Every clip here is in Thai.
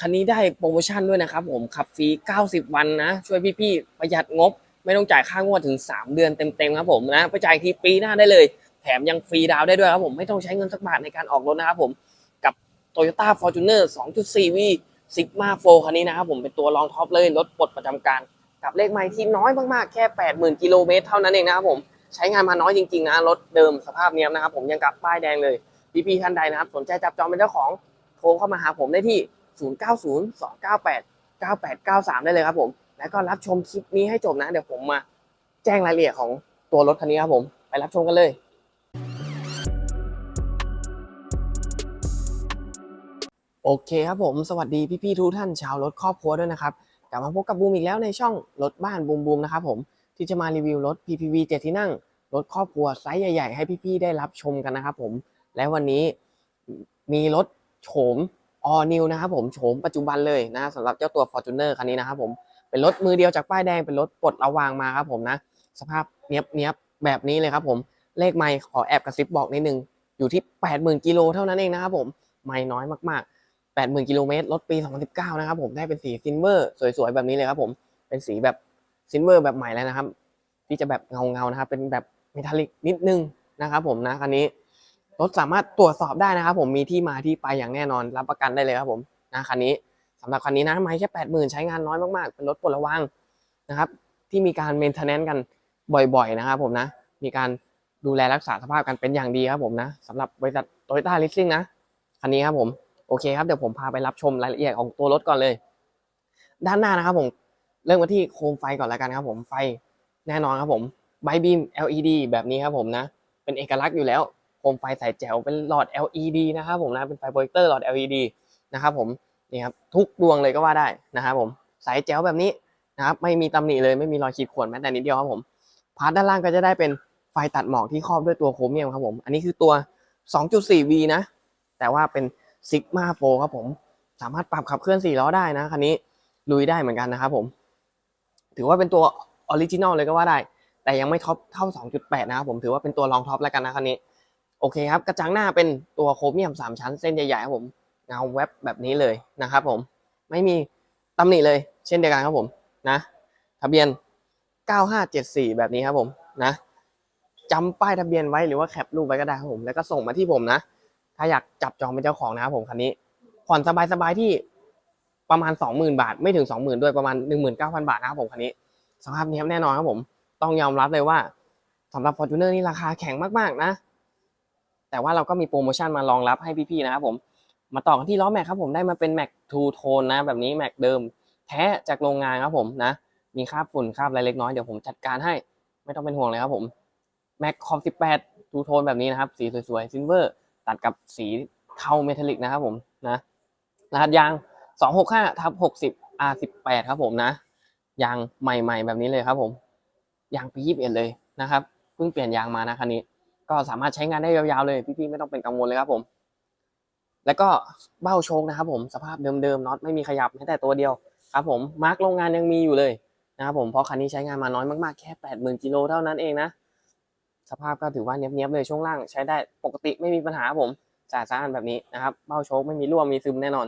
คันนี้ได้โปรโมชั่นด้วยนะครับผมขับฟรี 90 วันนะ ช่วยพี่ๆประหยัดงบ ไม่ต้องจ่ายค่างวดถึง 3 เดือนเต็มๆครับผมนะไปจ่ายทีปีหน้าได้เลย แถมยังฟรีดาวได้ด้วยครับผมไม่ต้องใช้เงินสักบาทในการออกรถนะครับผมกับ Toyota Fortuner 2.4V Sigma 4คันนี้นะครับผมเป็นตัวรองท็อปเลยรถปลดประจำการกับเลขไมล์ที่น้อยมากๆ แค่ 80,000 กิโลเมตรเท่านั้นเองนะครับผมใช้งานมาน้อยจริงๆนะรถเดิมสภาพเนี้ยนะครับผมยังกับป้ายแดงเลยพี่ๆท่านใดนะครับสนใจจับจองเป็นเจ้าของโทรเข้ามาหาผมได้ที่ 0902989893 ได้เลยครับผม แล้วก็รับชมคลิปนี้ให้จบนะ เดี๋ยวผมมาแจ้งรายละเอียดของตัวรถคันนี้ครับผม ไปรับชมกันเลย โอเคครับผม สวัสดีพี่ๆทุกท่านชาวรถครอบครัวด้วยนะครับ กลับมาพบกับบูมอีกแล้วในช่องรถบ้านบูมบูมนะครับผม ที่จะมารีวิวรถ PPV 7ที่นั่ง รถครอบครัวไซส์ใหญ่ๆ ให้พี่ๆได้รับชมกันนะครับผม และวันนี้มีรถโฉม all new นะครับผมโฉมปัจจุบันเลยนะสำหรับเจ้าตัว Fortuner คันนี้นะครับผมเป็นรถมือเดียวจากป้ายแดงเป็นรถปลดระวางมาครับผมนะ สภาพเนี้ยบเนี้ยบแบบนี้เลยครับผมเลขไมค์ขอแอบกระซิบบอกนิดนึงอยู่ที่ 80,000กิโลเท่านั้นเองนะครับผมไม่น้อยมากๆ 80,000กิโลเมตรรถปี 2019 นะครับผมได้เป็นสีซิลเวอร์สวยๆแบบนี้เลยครับผมเป็นสีแบบซิลเวอร์แบบใหม่แล้วนะครับ ที่จะแบบเงาๆนะครับเป็นแบบเมทัลลิกนิดนึงนะครับผมนะคันนี้ รถสามารถตรวจสอบได้นะครับ ผมมีที่มาที่ไปอย่างแน่นอนรับประกันได้เลยครับผมนะคันนี้สำหรับคันนี้นะไม่แค่80,000ใช้งานน้อยมากๆ เป็นรถปลดระวางนะครับ ที่มีการเมนเทนแนนซ์กันบ่อยๆนะครับผมนะ มีการดูแลรักษาสภาพกันเป็นอย่างดีครับผมนะสำหรับบริษัทโตโยต้าลิสซิ่งนะคันนี้ครับผมโอเคครับเดี๋ยวผมพาไปรับชมรายละเอียดของตัวรถก่อนเลย ด้านหน้านะครับผมเริ่มกันที่โคมไฟก่อนแล้วกันครับผมไฟแน่นอนครับผมไบบีม LED แบบนี้ครับผมนะ เป็นเอกลักษณ์อยู่แล้ว โคมไฟใสแจ๋วเป็นหลอด LED นะครับผมนะเป็นไฟโปรเจคเตอร์หลอด LED นะครับผมนี่ครับทุกดวงเลยก็ว่าได้นะครับผมใสแจ๋วแบบนี้นะครับไม่มีตำหนิเลยไม่มีรอยขีดข่วนแม้แต่นิดเดียวครับผมพาร์ทด้านล่างก็จะได้เป็นไฟตัดหมอกที่ครอบด้วยตัวโครเมียมครับผมอันนี้คือตัว 2.4V นะ แต่ว่าเป็น Sigma 4ครับผมสามารถปรับขับเคลื่อน4ล้อได้นะคันนี้ลุยได้เหมือนกันนะครับผมถือว่าเป็นตัวออริจินอลเลยก็ว่าได้ แต่ยังไม่ท็อปเท่า 2.8 นะครับผมถือว่าเป็นตัวรองท็อปแล้วกันนะคันนี้ โอเคครับ กระจังหน้าเป็นตัวโครเมียม 3 ชั้นเส้นใหญ่ๆครับผม เงาแวบแบบนี้เลยนะครับผม ไม่มีตำหนิเลย เช่นเดียวกันครับผมนะ ทะเบียน 9574 แบบนี้ครับผมนะจำป้ายทะเบียนไว้หรือว่าแคปรูปไว้ก็ได้ครับผม แล้วก็ส่งมาที่ผมนะ ถ้าอยากจับจองเป็นเจ้าของนะครับผมคันนี้ผ่อนสบายๆที่ประมาณ 20,000 บาท ไม่ถึง 20,000 ด้วยประมาณ 19,000 บาทนะครับผมคันนี้สภาพนี้แน่นอนครับผม ต้องยอมรับเลยว่าสำหรับ Fortuner นี่ราคาแข็งมากๆนะ แต่ว่าเราก็มีโปรโมชั่นมารองรับให้พี่ๆนะครับผมมาต่อกันที่ล้อแม็กครับผมได้มาเป็นแม็กทูโทนนะแบบนี้แม็กเดิม แท้จากโรงงานครับผมนะ มีคราบฝุ่นคราบอะไรเล็กน้อยเดี๋ยวผมจัดการให้ไม่ต้องเป็นห่วงเลยครับผมแม็กคอม18ทูโทนแบบนี้นะครับ สีสวยๆซิลเวอร์ตัดกับสีเทาเมทัลลิกนะครับผมนะรหัสยาง265ทับ60 R18 ครับผมนะยางใหม่ ๆ แบบนี้เลยครับผมยางปี21เลยนะครับเพิ่งเปลี่ยนยางมานะคันนี้ ก็สามารถใช้งานได้ยาวๆเลย พี่ๆไม่ต้องเป็นกังวลเลยครับผม แล้วก็เบ้าโชคนะครับผมสภาพเดิมๆน็อตไม่มีขยับแม้แต่ตัวเดียวครับผมมาร์กโรงงานยังมีอยู่เลยนะครับผมเพราะคันนี้ใช้งานมาน้อยมากๆแค่ 80,000กิโลเท่านั้นเองนะสภาพก็ถือว่าเนี้ยบๆเลยช่วงล่างใช้ได้ปกติไม่มีปัญหาครับผมสะอาดสะอานแบบนี้นะครับเบ้าโชคไม่มีรั่วมีซึมแน่นอน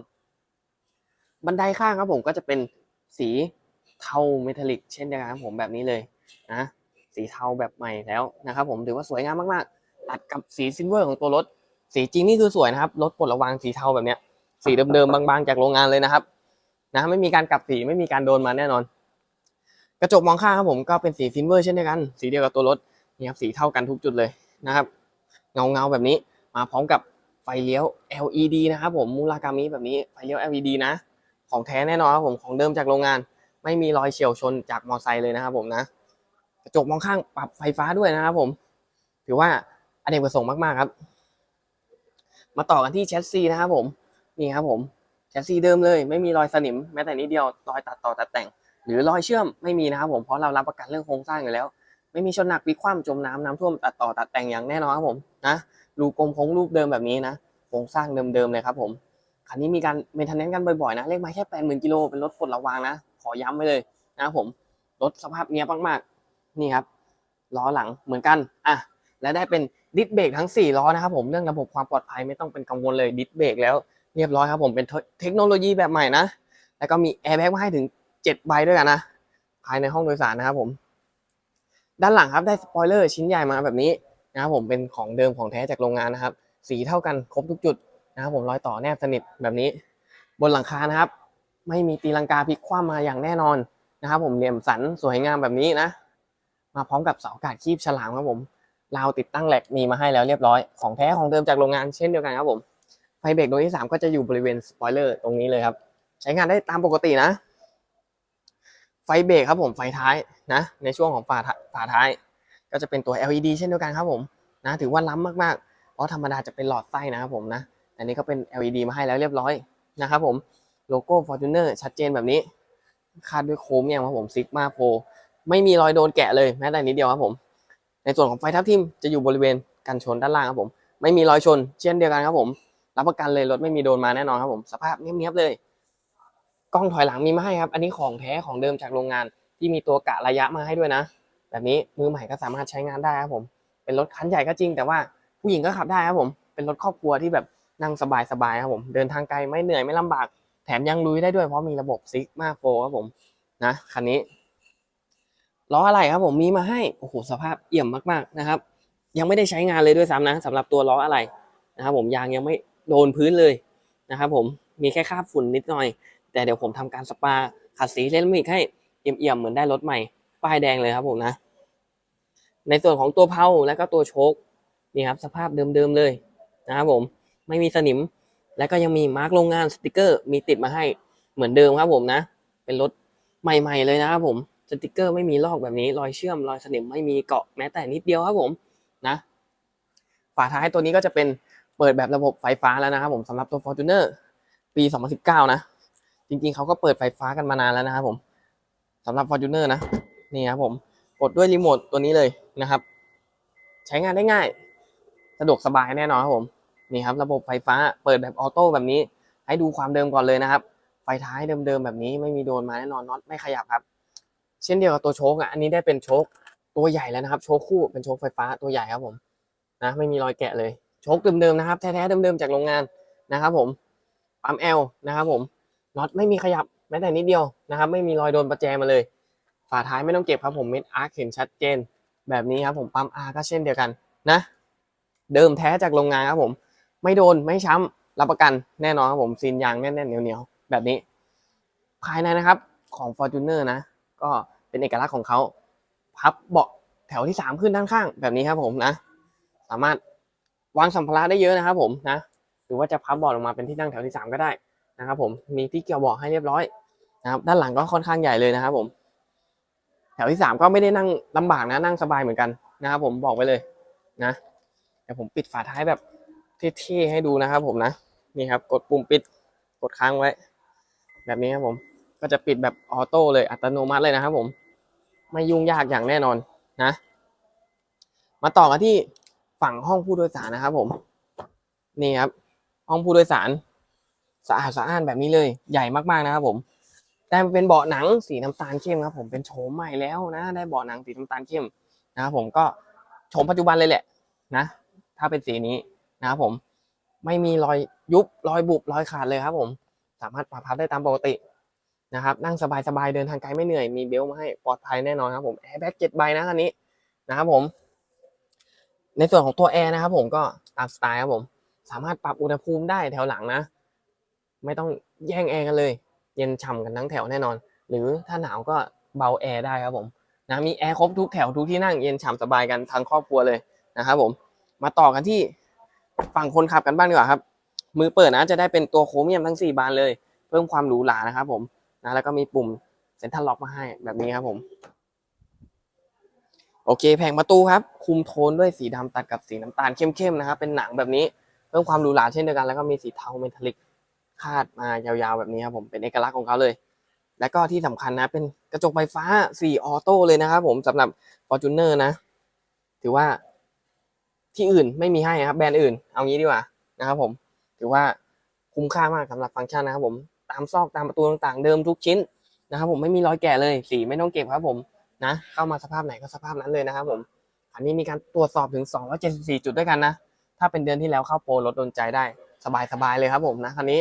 บันไดข้างครับผมก็จะเป็นสีเทาเมทัลลิกเช่นเดียวกันครับผมแบบนี้เลยนะ สีเทาแบบใหม่แล้วนะครับ ผมถือว่าสวยงามมากๆ ตัดกับสีซิลเวอร์ของตัวรถ สีจริงนี่คือสวยนะครับรถปลดระวางสีเทาแบบเนี้ยสีเดิมๆบางๆจากโรงงานเลยนะครับนะไม่มีการกลับสีไม่มีการโดนมาแน่นอน กระจกมองข้างครับผมก็เป็นสีซิลเวอร์เช่นเดียวกัน สีเดียวกับตัวรถนี่ครับสีเท่ากันทุกจุดเลยนะครับ เงาเงาๆแบบนี้มาพร้อมกับไฟเลี้ยว LED นะครับผมมูลากามิแบบนี้ไฟเลี้ยว LED นะ ของแท้แน่นอนครับผมของเดิมจากโรงงาน ไม่มีรอยเฉียวชนจากมอไซค์เลยนะครับผมนะ กระจกมองข้างปรับไฟฟ้าด้วยนะครับผม ถือว่าอเนกประสงค์มากๆครับ มาต่อกันที่แชสซีนะครับผม นี่ครับผม แชสซีเดิมเลย ไม่มีรอยสนิมแม้แต่นิดเดียว รอยตัดต่อตัดแต่ง หรือรอยเชื่อมไม่มีนะครับผม เพราะเรารับประกันเรื่องโครงสร้างอยู่แล้ว ไม่มีชนหนักพลิคว่ำจมน้ำน้ำท่วมตัดต่อตัดแต่งอย่างแน่นอนครับผม นะรูกลมโค้งรูปเดิมแบบนี้นะ โครงสร้างเดิมๆเลยครับผม คันนี้มีการเมนเทนแนนซ์กันบ่อยๆนะ เลขไมาแค่แปดหมื่นกิโล เป็นรถปลดระวางนะ ขอย้ำไว้เลยนะครับผม รถสภาพเนี้ยมากๆ นี่ครับล้อหลังเหมือนกันอะและได้เป็นดิสเบรกทั้ง 4 ล้อนะครับผมเรื่องระบบความปลอดภัยไม่ต้องเป็นกังวลเลยดิสเบรกแล้วเรียบร้อยครับผมเป็นเทคโนโลยีแบบใหม่นะ แล้วก็มีแอร์แบ็กมาให้ถึงเจ็ดใบด้วยกันนะภายในห้องโดยสารนะครับผม ด้านหลังครับได้สปอยเลอร์ชิ้นใหญ่มาแบบนี้นะครับผมเป็นของเดิมของแท้จากโรงงานนะครับ สีเท่ากันครบทุกจุดนะครับผมรอยต่อแนบสนิทแบบนี้ บนหลังคานะครับ ไม่มีตีลังกาพลิกคว่ำมาอย่างแน่นอนนะครับ ผมเหลี่ยมสันสวยงามแบบนี้นะ มาพร้อมกับเสาอากาศคีบฉลามครับผมราวติดตั้งแหลกมีมาให้แล้วเรียบร้อยของแท้ของเดิมจากโรงงานเช่นเดียวกันครับผมไฟเบรกดวงที่ 3 ก็จะอยู่บริเวณสปอยเลอร์ตรงนี้เลยครับ ใช้งานได้ตามปกตินะ ไฟเบรกครับผมไฟท้ายนะ ในช่วงของฝาท้ายฝาท้าย ก็จะเป็นตัว LED เช่นเดียวกันครับผมนะถือว่าล้ำมากๆ เพราะธรรมดาจะเป็นหลอดไส้นะครับผมนะอันนี้ก็เป็น LED มาให้แล้วเรียบร้อยนะครับผมโลโก้ Fortuner ชัดเจนแบบนี้ คาดด้วยโครเมียมครับผมซิกมาโฟ ไม่มีรอยโดนแกะเลยแม้แต่นิดเดียวครับผม ในส่วนของไฟทับทิมจะอยู่บริเวณกันชนด้านล่างครับผม ไม่มีรอยชน เช่นเดียวกันครับผม รับประกันเลยรถไม่มีโดนมาแน่นอนครับผม สภาพเนี้ยบๆเลย กล้องถอยหลังมีมาให้ครับ อันนี้ของแท้ของเดิมจากโรงงาน ที่มีตัวกะระยะมาให้ด้วยนะ แบบนี้มือใหม่ก็สามารถใช้งานได้ครับผม เป็นรถคันใหญ่ก็จริง แต่ว่าผู้หญิงก็ขับได้ครับผม เป็นรถครอบครัวที่แบบนั่งสบายๆครับผม เดินทางไกลไม่เหนื่อยไม่ลำบาก แถมยังลุยได้ด้วยเพราะมีระบบซิกมาโฟครับผม นะคันนี้ ล้ออะไรครับผมมีมาให้โอ้โหสภาพเอี่ยมมากๆนะครับ ยังไม่ได้ใช้งานเลยด้วยซ้ำนะสำหรับตัวล้ออะไรนะครับผมยางยังไม่โดนพื้นเลยนะครับผมมีแค่คราบฝุ่นนิดหน่อย แต่เดี๋ยวผมทำการสปาขัดสีเซรามิกให้เอี่ยมๆเหมือนได้รถใหม่ ป้ายแดงเลยครับผมนะ ในส่วนของตัวเพลาและก็ตัวโชคนี่ครับสภาพเดิมๆเลยนะครับผมไม่มีสนิมและก็ยังมีมาร์กโรงงานสติกเกอร์ มีติดมาให้เหมือนเดิมครับผมนะ เป็นรถใหม่ ๆ เลยนะครับผม สติกเกอร์ไม่มีลอกแบบนี้ รอยเชื่อมรอยสนิมไม่มีเกาะแม้แต่นิดเดียวครับผมนะฝาท้ายตัวนี้ก็จะเป็นเปิดแบบระบบไฟฟ้าแล้วนะครับผมสำหรับตัว Fortuner ปี 2019 นะ จริงๆเขาก็เปิดไฟฟ้ากันมานานแล้วนะครับผมสำหรับ Fortuner นะนี่ครับผมกดด้วยรีโมทตัวนี้เลยนะครับ ใช้งานได้ง่าย สะดวกสบายแน่นอนครับผมนี่ครับระบบไฟฟ้าเปิดแบบออโต้แบบนี้ ให้ดูความเดิมก่อนเลยนะครับ ไฟท้ายเดิมๆแบบนี้ไม่มีโดนมาแน่นอนน็อตไม่ขยับครับ เช่นเดียวกับตัวโชคอะอันนี้ได้เป็นโชคตัวใหญ่แล้วนะครับ โชคคู่เป็นโชคไฟฟ้าตัวใหญ่ครับผมนะไม่มีรอยแกะเลยโชคเดิมๆนะครับแท้ๆเดิมๆจากโรงงานนะครับผมปั๊มแอลนะครับผมน็อตไม่มีขยับแม้แต่นิดเดียวนะครับ ไม่มีรอยโดนประแจมาเลย ฝาท้ายไม่ต้องเก็บครับผมเม็ดอาร์คเห็นชัดเจน แบบนี้ครับผมปั๊มอาร์ก็เช่นเดียวกันนะ เดิมแท้จากโรงงานครับผม ไม่โดนไม่ช้ำรับประกันแน่นอนครับผมซีนยางแน่นๆเหนียวๆแบบนี้ ภายในนะครับของ Fortuner นะ ก็ เป็นเอกลักษณ์ของเขาพับเบาะแถวที่ 3 ขึ้นด้านข้างแบบนี้ครับผมนะ สามารถวางสัมภาระได้เยอะนะครับผมนะหรือว่าจะพับเบาะลงมาเป็นที่นั่งแถวที่ 3 ก็ได้นะครับผมมีที่เกี่ยวเบาะให้เรียบร้อยนะครับด้านหลังก็ค่อนข้างใหญ่เลยนะครับผมแถวที่ 3 ก็ไม่ได้นั่งลำบากนะนั่งสบายเหมือนกันนะครับผมบอกไว้เลยนะเดี๋ยวผมปิดฝาท้ายแบบเท่ๆให้ดูนะครับผมนะนี่ครับกดปุ่มปิดกดค้างไว้ แบบนี้ครับผมก็จะปิดแบบออโต้เลยอัตโนมัติเลยนะครับผม ไม่ยุ่งยากอย่างแน่นอนนะ มาต่อกันที่ฝั่งห้องผู้โดยสารนะครับ ผม นี่ครับ ห้องผู้โดยสารสะอาดสะอ้านแบบนี้เลย ใหญ่มากๆนะครับผมได้มาเป็นเบาะหนังสีน้ำตาลเข้มครับ ผมเป็นโฉมใหม่แล้วนะได้เบาะหนังสีน้ำตาลเข้มนะครับผมก็โฉมปัจจุบันเลยแหละนะ ถ้าเป็นสีนี้นะครับผมไม่มีรอยยุบรอยบุบรอยขาดเลยครับ ผม สามารถปรับพับได้ตามปกติ นะครับนั่งสบายๆเดินทางไกลไม่เหนื่อยมีเบลมาให้ปลอดภัยแน่นอนครับผมแอร์แบ็กเจ็ดใบนะคันนี้นะครับผม ในส่วนของตัวแอร์นะครับผมก็ตามสไตล์ครับผม สามารถปรับอุณหภูมิได้แถวหลังนะ ไม่ต้องแย่งแอร์กันเลย เย็นฉ่ำกันทั้งแถวแน่นอน หรือถ้าหนาวก็เบาแอร์ได้ครับผมนะมีแอร์ครบทุกแถวทุกที่นั่งเย็นฉ่ำสบายกันทั้งครอบครัวเลยนะครับผมมาต่อกันที่ฝั่งคนขับกันบ้างดีกว่าครับ มือเปิดนะจะได้เป็นตัวโครเมียมทั้ง 4 บานเลย เพิ่มความหรูหรานะครับผม นะแล้วก็มีปุ่มเซ็นทรัลล็อกมาให้แบบนี้ครับผม โอเค แผงประตูครับ คุมโทนด้วยสีดำตัดกับสีน้ำตาลเข้มๆนะครับเป็นหนังแบบนี้เพิ่มความหรูหราเช่นเดียวกันแล้วก็มีสีเทาเมทัลลิกคาดมายาวๆแบบนี้ครับผมเป็นเอกลักษณ์ของเขาเลย แล้วก็ที่สำคัญนะ เป็นกระจกไฟฟ้า4ออโต้เลยนะครับผมสำหรับ Fortuner นะ ถือว่าที่อื่นไม่มีให้นะครับแบรนด์อื่น เอางี้ดีกว่านะครับผม ถือว่าคุ้มค่ามากสำหรับฟังก์ชันนะครับผม ตามซอกตามประตูต่างๆ เดิมทุกชิ้นนะครับผมไม่มีรอยแกะเลยสีไม่ต้องเก็บครับผมนะเข้ามาสภาพไหนก็สภาพนั้นเลยนะครับผมอันนี้มีการตรวจสอบถึง 274 จุดด้วยกันนะ ถ้าเป็นเดือนที่แล้วเข้าโปรลดโดนใจได้สบายๆเลยครับผมนะคันนี้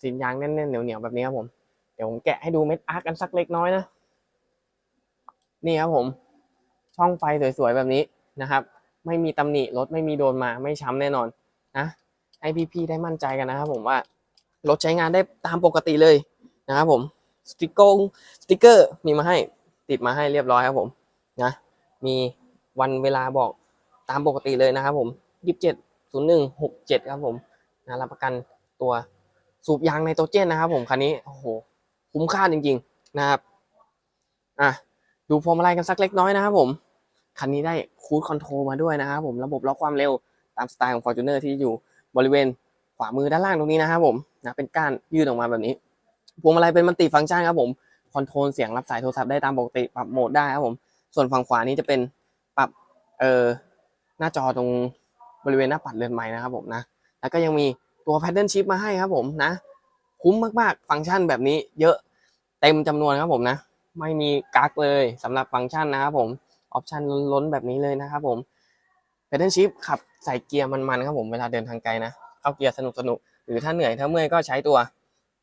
สีนยางแน่นๆเหนียวๆแบบนี้ครับผมเดี๋ยวผมแกะให้ดูเม็ดอาร์กันสักเล็กน้อยนะนี่ครับผม ช่องไฟสวยๆแบบนี้นะครับ ไม่มีตำหนิรถไม่มีโดนมาไม่ช้ำแน่นอนนะให้พี่ๆได้มั่นใจกันนะครับผมว่า รถใช้งานได้ตามปกติเลยนะครับผมสติกเกอร์สติกเกอร์มีมาให้ติดมาให้เรียบร้อยครับผมนะมีวันเวลาบอกตามปกติเลยนะครับผมยี่สิบเจ็ดศูนย์หนึ่งหกเจ็ดครับผมนะรับประกันตัวสูบยางไนโตรเจนนะครับผมคันนี้โอ้โหคุ้มค่าจริง ๆนะครับอะดูพวงมาลัยกันสักเล็กน้อยนะครับผมคันนี้ได้คูดคอนโทรลมาด้วยนะครับผมระบบล็อกความเร็วตามสไตล์ของ Fortuner ที่อยู่บริเวณ ขวามือด้านล่างตรงนี้นะครับผมนะเป็นก้านยื่นออกมาแบบนี้พวงมาลัยเป็นมัลติฟังก์ชันครับผมคอนโทรลเสียงรับสายโทรศัพท์ได้ตามปกติปรับโหมดได้ครับผม ส่วนฝั่งขวานี้จะเป็นปรับเอ่อหน้าจอตรงบริเวณหน้าปัดเรือนไม้นะครับผมนะ แล้วก็ยังมีตัว pattern shift มาให้ครับผมนะ คุ้มมากๆ ฟังก์ชันแบบนี้เยอะเต็มจำนวนครับผมนะ ไม่มีกักเลยสำหรับฟังก์ชันนะครับผมออปชันล้นๆแบบนี้เลยนะครับผม Pedal Shift ขับใส่เกียร์มันๆครับผมเวลาเดินทางไกลนะ เข้าเกียร์สนุกๆหรือถ้าเหนื่อยถ้าเมื่อยก็ใช้ตัว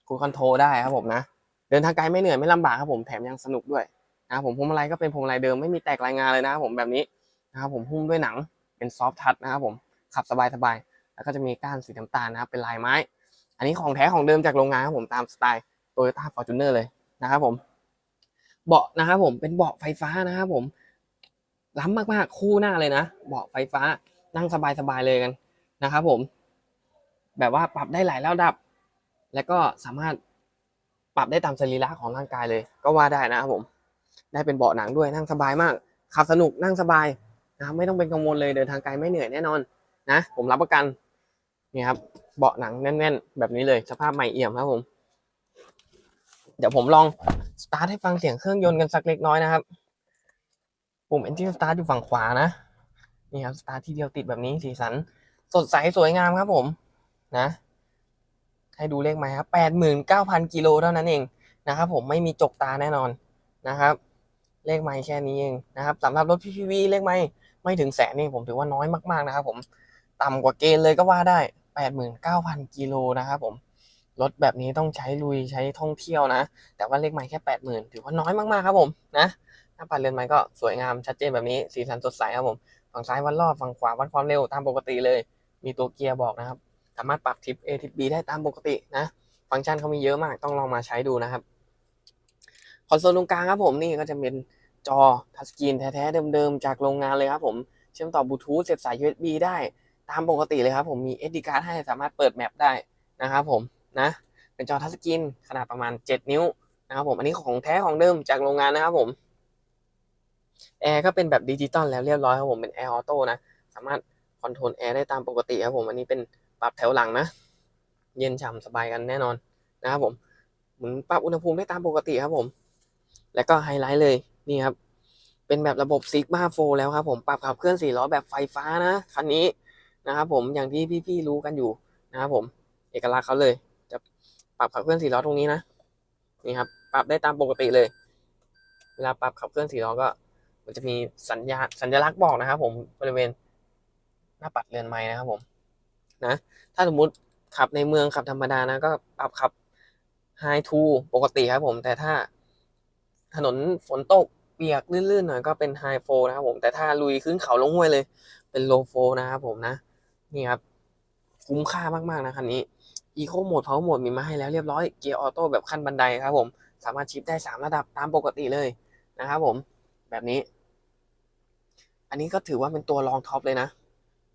คูคอนโทรได้ครับผมนะ เดินทางไกลไม่เหนื่อยไม่ลำบากครับผมแถมยังสนุกด้วยนะครับผมพวงมาลัยก็เป็นพวงมาลัยเดิมไม่มีแตกรายงานเลยนะครับผมแบบนี้นะครับผมหุ้มด้วยหนังเป็นซอฟทัชนะครับผมขับสบายๆแล้วก็จะมีก้านสีน้ำตาลนะครับเป็นลายไม้ อันนี้ของแท้ของเดิมจากโรงงานครับผมตามสไตล์ Toyota Fortuner เลยนะครับผม เบาะนะครับผมเป็นเบาะไฟฟ้านะครับผมล้ำมากๆคู่หน้าเลยนะ เบาะไฟฟ้านั่งสบายๆเลยกันนะครับผม แบบว่าปรับได้หลายระดับ แล้วก็สามารถปรับได้ตามสรีระของร่างกายเลย ก็ว่าได้นะครับผม ได้เป็นเบาะหนังด้วยนั่งสบายมาก ขับสนุกนั่งสบายนะครับไม่ต้องเป็นกังวลเลยเดินทางไกลไม่เหนื่อยแน่นอนนะ ผมรับประกันนี่ครับเบาะหนังแน่น ๆ แบบนี้เลยสภาพใหม่เอี่ยมครับผม เดี๋ยวผมลองสตาร์ทให้ฟังเสียงเครื่องยนต์กันสักเล็กน้อยนะครับปุ่ม engine start อยู่ฝั่งขวานะนี่ครับสตาร์ทที่เดียวติดแบบนี้สีสัน สดใสสวยงามครับผม นะ ให้ดูเลขไหมครับแปดหมื่นเก้าพันกิโลเท่านั้นเองนะครับ ผมไม่มีจกตาแน่นอนนะครับ เลขไม่แค่นี้เองนะครับสำหรับรถ PPV เลขไม่ไม่ถึงแสนนี่ผมถือว่าน้อยมากๆนะครับผมต่ำกว่าเกณฑ์เลยก็ว่าได้แปดหมื่นเก้าพันกิโลนะครับผมรถแบบนี้ต้องใช้ลุยใช้ท่องเที่ยวนะ แต่ว่าเลขไม่แค่แปดหมื่นถือว่าน้อยมากๆครับผมนะหน้าปัดเรือนไม้ก็สวยงามชัดเจนแบบนี้สีสันสดใสครับผม ฝั่งซ้ายวัดรอบฝั่งขวาวัดความเร็วตามปกติเลย มีตัวเกียร์บอกนะครับ สามารถปรับทิป A ทิป B ได้ตามปกตินะ ฟังก์ชันเขามีเยอะมากต้องลองมาใช้ดูนะครับ คอนโซลตรงกลางครับผมนี่ก็จะเป็นจอทัชสกรีนแท้ๆเดิมๆ จากโรงงานเลยครับผมเชื่อมต่อบลูทูธเสียบสาย USB ได้ตามปกติเลยครับผมมี SD card ให้สามารถเปิดแมปได้นะครับผมนะเป็นจอทัชสกรีนขนาดประมาณ 7 นิ้วนะครับผมอันนี้ของแท้ของเดิมจากโรงงานนะครับผมแอร์ก็เป็นแบบดิจิตอลแล้วเรียบร้อยครับผมเป็นแอร์ออโต้นะสามารถคอนโทรลแอร์ได้ตามปกติครับผมอันนี้เป็น ปรับแถวหลังนะ เย็นฉ่ำสบายกันแน่นอนนะครับผมหมุนปรับอุณหภูมิได้ตามปกติครับผม แล้วก็ไฮไลท์เลยนี่ครับ เป็นแบบระบบ Sigma 4แล้วครับผมปรับขับเคลื่อน4ล้อแบบไฟฟ้านะคันนี้นะครับผมอย่างที่พี่ๆรู้กันอยู่นะครับผม เอกลักษณ์เขาเลย จะปรับขับเคลื่อน4ล้อตรงนี้นะนี่ครับปรับได้ตามปกติเลย เวลาปรับขับเคลื่อน4ล้อก็ มันจะมีสัญญาสัญลักษณ์บอกนะครับผมบริเวณหน้าปัดเรือนไม้นะครับผม นะ ถ้าสมมติขับในเมืองขับธรรมดานะก็ปรับขับ High to ปกติครับผม แต่ถ้าถนนฝนตกเปียกลื่นๆหน่อยก็เป็น High 4นะครับผม แต่ถ้าลุยขึ้นเขาลงห้วยเลย เป็น Low 4นะครับผมนะ นี่ครับ คุ้มค่ามากๆนะคันนี้ Eco Mode Power Mode มีมาให้แล้วเรียบร้อยเกียร์ออโต้แบบขั้นบันไดครับผมสามารถชิปได้ 3 ระดับตามปกติเลยนะครับผมแบบนี้ อันนี้ก็ถือว่าเป็นตัวรองท็อปเลยนะ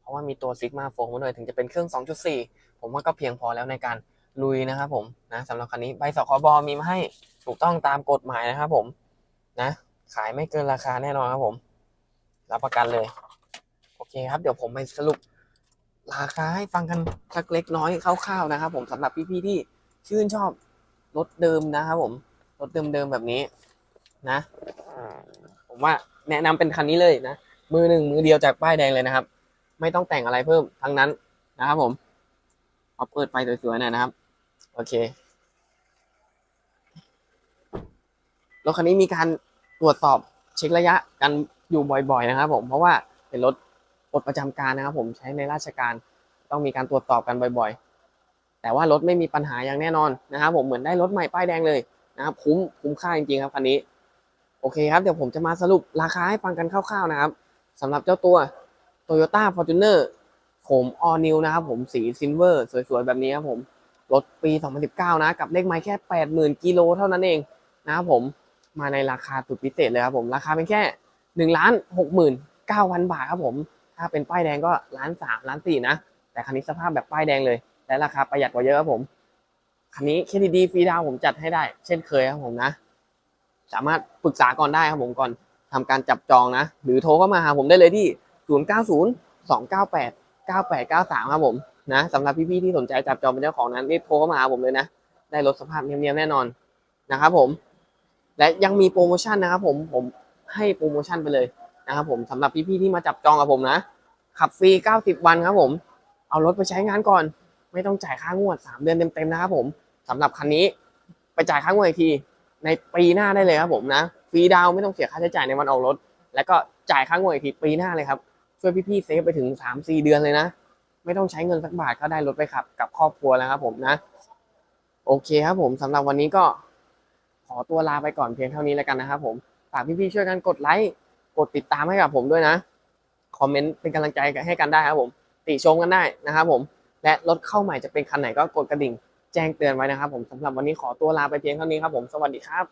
ราะว่ามีตัว Sigma 4มาด้วยถึงจะเป็นเครื่อง 2.4 ผมว่าก็เพียงพอแล้วในการลุยนะครับผมนะสำหรับคันนี้ใบสคบมีมาให้ถูกต้องตามกฎหมายนะครับผมนะขายไม่เกินราคาแน่นอนครับผม รับประกันเลย โอเคครับ เดี๋ยวผมไปสรุปราคาให้ฟังกันสักเล็กน้อยคร่าวๆนะครับ ผมสำหรับพี่ๆที่ชื่นชอบรถเดิมนะครับผมรถเดิมๆแบบนี้นะ ผมว่าแนะนำเป็นคันนี้เลยนะมือหนึ่งมือเดียวจากป้ายแดงเลยนะครับ ไม่ต้องแต่งอะไรเพิ่มทั้งนั้นนะครับผมเอาเปิดไฟสวยๆหน่อยนะครับ โอเครถคันนี้มีการตรวจสอบเช็คระยะกันอยู่บ่อย ๆ นะครับ ผมเพราะว่าเป็นรถปลดประจำการนะครับ ผมใช้ในราชการต้องมีการตรวจสอบกันบ่อย ๆ แต่ว่ารถไม่มีปัญหาอย่างแน่นอนนะครับ ผมเหมือนได้รถใหม่ป้ายแดงเลยนะครับคุ้มคุ้มค่าจริงๆครับคันนี้โอเคครับเดี๋ยวผมจะมาสรุปราคาให้ฟังกันคร่าวๆนะครับสำหรับเจ้าตัว Toyota Fortuner โฉม All New นะครับผมสีซิลเวอร์สวยๆ แบบนี้ครับผมรถปี 2019 นะ กับเลขไม้แค่ 80,000 กิโลเท่านั้นเองนะครับผมมาในราคาสุดพิเศษเลยครับผม ราคาเป็นแค่1ล้าน69,000 บาทครับผม ถ้าเป็นป้ายแดงก็ล้าน3ล้าน4นะ แต่คันนี้สภาพแบบป้ายแดงเลย และราคาประหยัดกว่าเยอะครับผม คันนี้เครดิตดีฟรีดาวผมจัดให้ได้ เช่นเคยครับผมนะ สามารถปรึกษาก่อนได้ครับผมก่อนทำการจับจองนะ หรือโทรเข้ามาหาผมได้เลยที่ 090 298 9893 ครับผมนะสำหรับพี่ๆที่สนใจจับจองเป็นเจ้าของนั้นรีบโทรเข้ามาหาผมเลยนะ ได้รถสภาพเนียมๆแน่นอนนะครับผม และยังมีโปรโมชั่นนะครับผมผมให้โปรโมชั่นไปเลยนะครับผมสำหรับพี่ๆที่มาจับจองกับผมนะ ขับฟรี 90 วันครับผม เอารถไปใช้งานก่อน ไม่ต้องจ่ายค่างวด 3 เดือนเต็มๆนะครับผมสำหรับคันนี้ไปจ่ายค่างวดอีกทีในปีหน้าได้เลยครับผมนะฟรีดาวไม่ต้องเสียค่าใช้จ่ายในวันออกรถ แล้วก็จ่ายค่างวดอีกทีปีหน้าเลยครับ ช่วยพี่ๆเซฟไปถึง 3-4 เดือนเลยนะ ไม่ต้องใช้เงินสักบาทก็ได้รถไปขับกับครอบครัวแล้วครับผมนะ โอเคครับผมสำหรับวันนี้ก็ขอตัวลาไปก่อนเพียงเท่านี้แล้วกันนะครับผมฝากพี่ๆช่วยกันกดไลค์กดติดตามให้กับผมด้วยนะ คอมเมนต์เป็นกำลังใจให้กันได้ครับผม ติชมกันได้นะครับผม และรถเข้าใหม่จะเป็นคันไหนก็กดกระดิ่ง แจ้งเตือนไว้นะครับผมสำหรับวันนี้ขอตัวลาไปเพียงเท่านี้ครับผม สวัสดีครับ